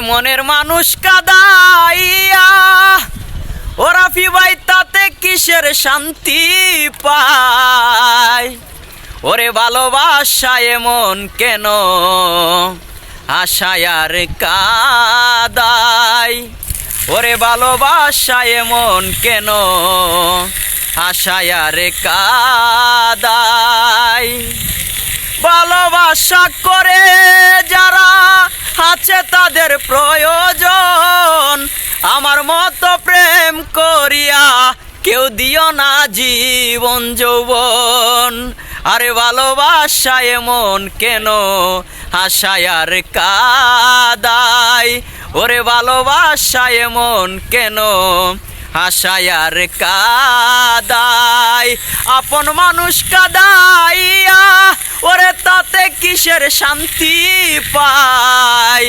মনের মানুষ কাদাইয়া, ওরা ফিবাই, তাতে কিসের শান্তি পায়? ওরে ভালোবাসা এমন কেন? আশায় আর কাদাই ওরে ভালোবাসা এমন কেন? আশায় আর কাদাই ভালোবাসা করে তাদের প্রয়োজন। আমার মতো প্রেম করিয়া কেউ দিও না জীবন যৌবন। আরে ভালোবাসা এমন কেন? আশায় আর কাদাই ওরে ভালোবাসা এমন কেন? আশায় আর কাদাই আপন মানুষ কাদাইয়া, ওরে তাতে কিসের শান্তি পায়?